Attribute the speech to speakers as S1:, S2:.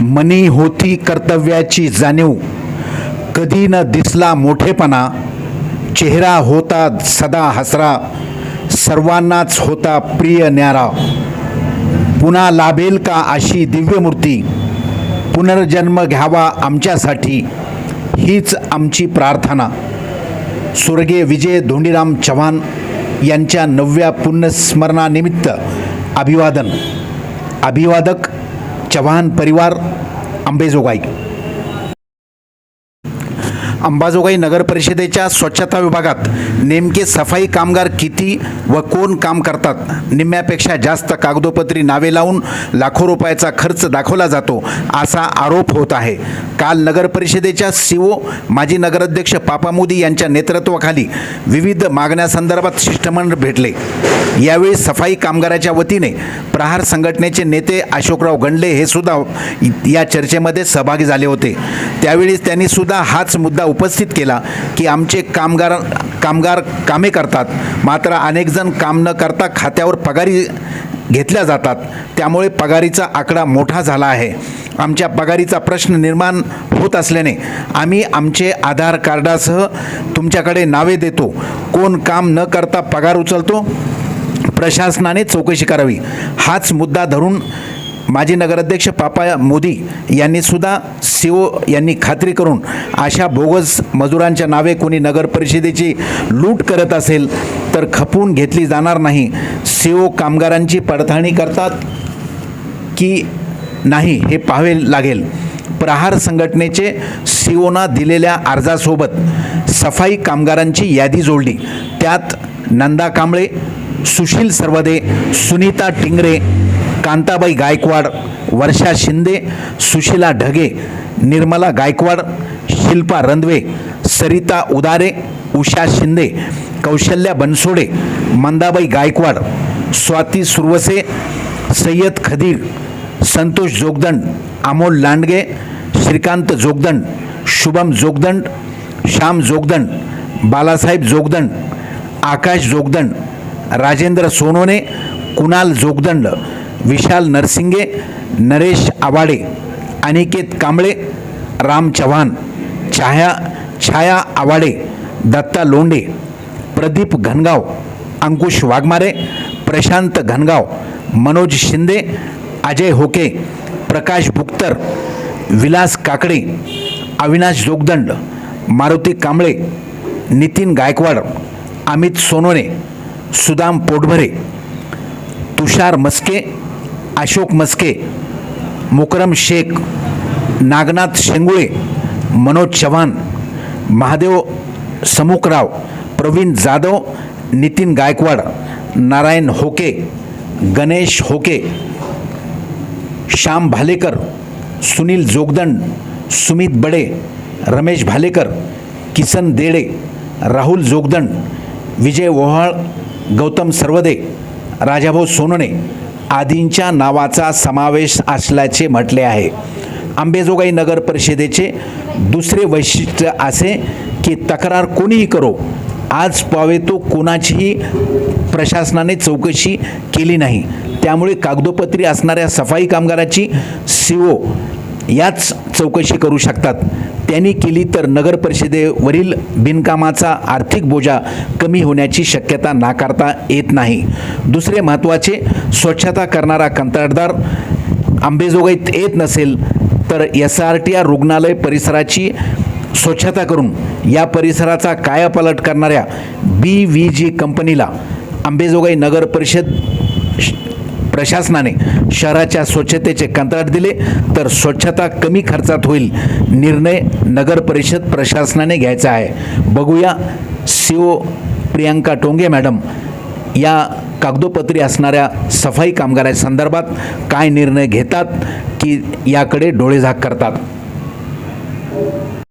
S1: मनी होती कर्तव्याची जाणीव. कधी न दिसला मोठेपणा. चेहरा होता सदा हसरा. सर्वांनाच होता प्रिय न्यारा. पुन्हा लाभेल का अशी दिव्यमूर्ती? पुनर्जन्म घ्यावा आमच्यासाठी. हीच आमची प्रार्थना. स्वर्गीय विजय धोंडीराम चव्हाण यांच्या नवव्या पुण्यस्मरणानिमित्त अभिवादन. अभिवादक चव्हाण परिवार अंबेजोगाई। अंबाजोगाई नगर परिषदेच्या स्वच्छता विभागात नेमके सफाई कामगार किती व कोण काम करतात? निम्म्यापेक्षा जास्त कागदोपत्री नावे लावून लाखो रुपयाचा खर्च दाखवला जातो असा आरोप होत आहे. काल नगर परिषदेच्या सीओ माजी नगराध्यक्ष पापा मोदी यांच्या नेतृत्वाखाली विविध मागण्यासंदर्भात शिष्टमंडळ भेटले. यावेळी सफाई कामगाराच्या वतीने प्रहार संघटनेचे नेते अशोकराव गंडले हे सुद्धा या चर्चेमध्ये सहभागी झाले होते. त्यावेळी त्यांनी सुद्धा हाच मुद्दा उपस्थित केला की आमचे कामगार कामगार कामे करतात. मात्र अनेकजण काम न करता खात्यावर पगारी घेतल्या जातात. त्यामुळे पगारीचा आकडा मोठा झाला आहे. आमच्या पगारीचा प्रश्न निर्माण होत असल्याने आम्ही आमचे आधार कार्डासह तुमच्याकडे नावे देतो. कोण काम न करता पगार उचलतो? प्रशासनाने चौकशी करावी. हाच मुद्दा धरून माजी नगराध्यक्ष पापा मोदी यांनी सुद्धा सीओ यांनी खात्री करून अशा बोगस मजुरांच्या नावे कोणी नगर परिषदेची लूट करत असेल तर खपून घेतली जाणार नाही. सीओ कामगारांची पडताळणी करतात की नाही हे पाहावे लागेल. प्रहार संघटनेचे सीओना दिलेल्या अर्जासोबत सफाई कामगारांची यादी जोडली. त्यात नंदा कांबळे सुशील सर्वदे सुनीता टिंगरे कांताबाई गायकवाड वर्षा शिंदे सुशीला ढगे निर्मला गायकवाड शिल्पा रंधवे सरिता उदारे उषा शिंदे कौशल्या बनसोडे मंदाबाई गायकवाड स्वाती सुरवसे सय्यद खदीर संतोष जोगदंड अमोल लांडगे श्रीकांत जोगदंड शुभम जोगदंड श्याम जोगदंड बालासाहेब जोगदंड आकाश जोगदंड राजेंद्र सोनोने कुणाल जोगदंड विशाल नरसिंगे नरेश आवाडे अनिकेत कांबळे राम चव्हाण छाया छाया आवाडे दत्ता लोंडे प्रदीप घनगाव अंकुश वाघमारे प्रशांत घनगाव मनोज शिंदे अजय होके प्रकाश भुक्तर विलास काकडे अविनाश जोगदंड मारुती कांबळे नितीन गायकवाड अमित सोनोने सुदाम पोटभरे तुषार मस्के अशोक मस्के मुकरम शेख नागनाथ शेंगुळे मनोज चव्हाण महादेव समुखराव प्रवीण जाधव नितीन गायकवाड नारायण होके गणेश होके श्याम भालेकर सुनील जोगदंड सुमित बडे रमेश भालेकर किसन देडे राहुल जोगदंड विजय ओहाळ गौतम सर्वदे राजाभाऊ सोनणे आदींच्या नावाचा समावेश असल्याचे म्हटले आहे. आंबेजोगाई नगर परिषदेचे दुसरे वैशिष्ट्य असे की तक्रार कोणीही करो आज पावे तो कोणाचीही प्रशासनाने चौकशी केली नाही. त्यामुळे कागदोपत्री असणाऱ्या सफाई कामगाराची सीओ याच चौकशी करू शकतात. त्यांनी केली तर नगर परिषदेवरील बिनकामाचा आर्थिक बोजा कमी होण्याची शक्यता नाकारता येत नाही. दुसरे महत्त्वाचे स्वच्छता करणारा कंत्राटदार आंबेजोगाईत येत नसेल तर एस आर टी आर रुग्णालय परिसराची स्वच्छता करून या परिसराचा कायापालट करणाऱ्या बी व्ही जी कंपनीला आंबेजोगाई नगर परिषद श- प्रशासनाने शहराच्या स्वच्छतेचे कंत्राट दिले. तर स्वच्छता कमी खर्चात होईल निर्णय नगर परिषद प्रशासनाने घ्यायचा आहे. बघूया C O Priyanka Tonge madam या कागदोपत्री असणाऱ्या सफाई कामगारांसंदर्भात काय निर्णय घेतात की याकडे डोळेझाक करतात?